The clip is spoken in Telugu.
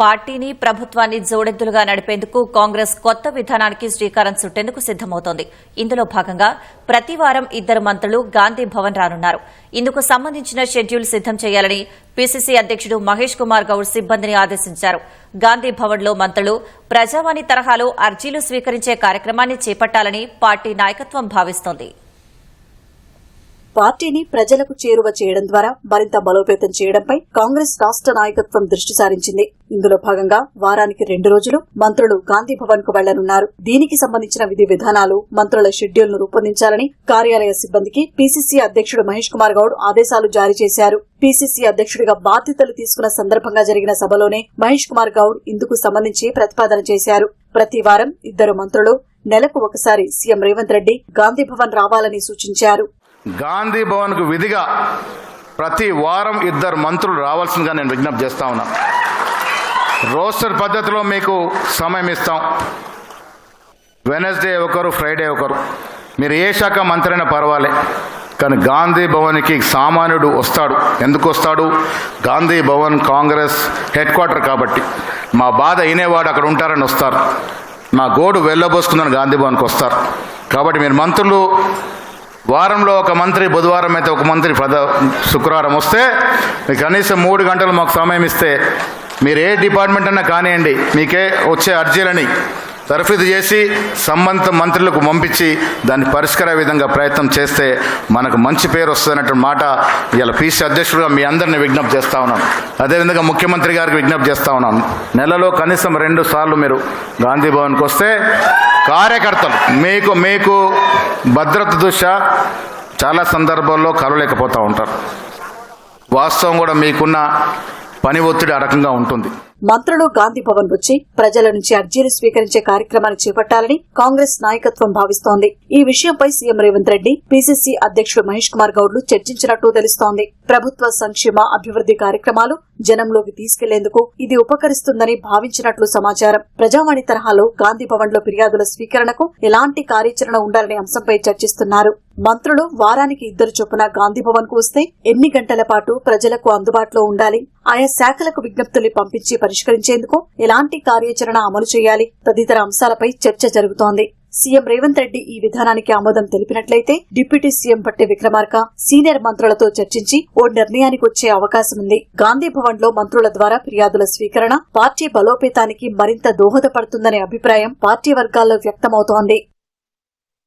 పార్టీని ప్రభుత్వాన్ని జోడెద్దులుగా నడిపేందుకు కాంగ్రెస్ కొత్త విధానానికి శ్రీకారం చుట్టేందుకు సిద్దమవుతోంది ఇందులో భాగంగా ప్రతి వారం ఇద్దరు మంత్రులు గాంధీ భవన్ రానున్నారు. ఇందుకు సంబంధించిన షెడ్యూల్ సిద్దం చేయాలని పీసీసీ అధ్యక్షుడు మహేష్ కుమార్ గౌడ్ సిబ్బందిని ఆదేశించారు. గాంధీ భవన్లో మంత్రులు ప్రజావాణి తరహాలో అర్జీలు స్వీకరించే కార్యక్రమాన్ని చేపట్టాలని పార్టీ నాయకత్వం భావిస్తోంది. పార్టీని ప్రజలకు చేరువ చేయడం ద్వారా మరింత బలోపేతం చేయడంపై కాంగ్రెస్ రాష్ట్ర నాయకత్వం దృష్టి సారించింది. ఇందులో భాగంగా వారానికి రెండు రోజులు మంత్రులు గాంధీ భవన్కు వెళ్ళనున్నారు. దీనికి సంబంధించిన విధి విధానాలు మంత్రుల షెడ్యూల్ను రూపొందించాలని కార్యాలయ సిబ్బందికి పీసీసీ అధ్యక్షుడు మహేష్ కుమార్ గౌడ్ ఆదేశాలు జారీ చేశారు. పీసీసీ అధ్యక్షుడిగా బాధ్యతలు తీసుకున్న సందర్భంగా జరిగిన సభలోనే మహేష్ కుమార్ గౌడ్ ఇందుకు సంబంధించి ప్రతిపాదన చేశారు. ప్రతి వారం ఇద్దరు మంత్రులు నెలకు ఒకసారి సీఎం రేవంత్ రెడ్డి గాంధీ భవన్ రావాలని సూచించారు. గాంధీ భవన్కు విధిగా ప్రతి వారం ఇద్దరు మంత్రులు రావాల్సిందిగా నేను విజ్ఞప్తి చేస్తా ఉన్నా. రోస్టర్ పద్ధతిలో మీకు సమయం ఇస్తాం. వెనస్డే ఒకరు ఫ్రైడే ఒకరు. మీరు ఏ శాఖ మంత్రి అయినా పర్వాలే. కానీ గాంధీ భవన్కి సామాన్యుడు వస్తాడు. ఎందుకు వస్తాడు? గాంధీ భవన్ కాంగ్రెస్ హెడ్ క్వార్టర్ కాబట్టి. మా బాధ అయినేవాడు అక్కడ ఉంటారని వస్తారు. మా గోడు వెళ్ళబోసుకుందని గాంధీ భవన్కి వస్తారు. కాబట్టి మీరు మంత్రులు వారంలో ఒక మంత్రి బుధవారం అయితే ఒక మంత్రి పద శుక్రవారం వస్తే మీకు కనీసం మూడు గంటలు మాకు సమయం ఇస్తే మీరు ఏ డిపార్ట్మెంట్ అన్నా కానివ్వండి మీకే వచ్చే అర్జీలని తర్ఫీదు చేసి సంబంధిత మంత్రులకు పంపించి దాన్ని పరిష్కార విధంగా ప్రయత్నం చేస్తే మనకు మంచి పేరు వస్తుందన్నట్టు మాట ఇలా పీసీ అధ్యక్షుడిగా మీ అందరిని విజ్ఞప్తి చేస్తా ఉన్నాను అదేవిధంగా ముఖ్యమంత్రి గారికి విజ్ఞప్తి చేస్తా ఉన్నాను నెలలో కనీసం రెండు సార్లు మీరు గాంధీ భవన్కి వస్తే కార్యకర్తలు. మీకు మీకు భద్రత దృష్ట్యా చాలా సందర్భాల్లో కలవలేకపోతూ ఉంటారు. వాస్తవం కూడా మీకున్న పని ఒత్తిడి ఆ రకంగా ఉంటుంది. మంత్రులు గాంధీ భవన్ వచ్చి ప్రజల నుంచి అర్జీలు స్వీకరించే కార్యక్రమాన్ని చేపట్టాలని కాంగ్రెస్ నాయకత్వం భావిస్తోంది. ఈ విషయంపై సీఎం రేవంత్ రెడ్డి పీసీసీ అధ్యక్షుడు మహేష్ కుమార్ గౌడ్లు చర్చించినట్టు తెలుస్తోంది. ప్రభుత్వ సంక్షేమ అభివృద్ది కార్యక్రమాలు జనంలోకి తీసుకెళ్ళేందుకు ఇది ఉపకరిస్తుందని భావించినట్లు సమాచారం. ప్రజావాణి తరహాలో గాంధీ భవన్లో ఫిర్యాదుల స్వీకరణకు ఎలాంటి కార్యాచరణ ఉండాలనే అంశంపై చర్చిస్తున్నారు. మంత్రులు వారానికి ఇద్దరు చొప్పున గాంధీ భవన్కు వస్తే ఎన్ని గంటల పాటు ప్రజలకు అందుబాటులో ఉండాలి? ఆయా శాఖలకు విజ్ఞప్తులు పంపించి పరిష్కరించేందుకు ఎలాంటి కార్యాచరణ అమలు చేయాలి? తదితర అంశాలపై చర్చ జరుగుతోంది. సీఎం రేవంత్ రెడ్డి ఈ విధానానికి ఆమోదం తెలిపినట్లయితే డిప్యూటీ సీఎం పట్టి విక్రమార్క సీనియర్ మంత్రులతో చర్చించి ఓ నిర్ణయానికి వచ్చే అవకాశం ఉంది గాంధీ భవన్లో మంత్రుల ద్వారా ఫిర్యాదుల స్వీకరణ పార్టీ బలోపేతానికి మరింత దోహదపడుతుందనే అభిప్రాయం పార్టీ వర్గాల్లో వ్యక్తమవుతోంది.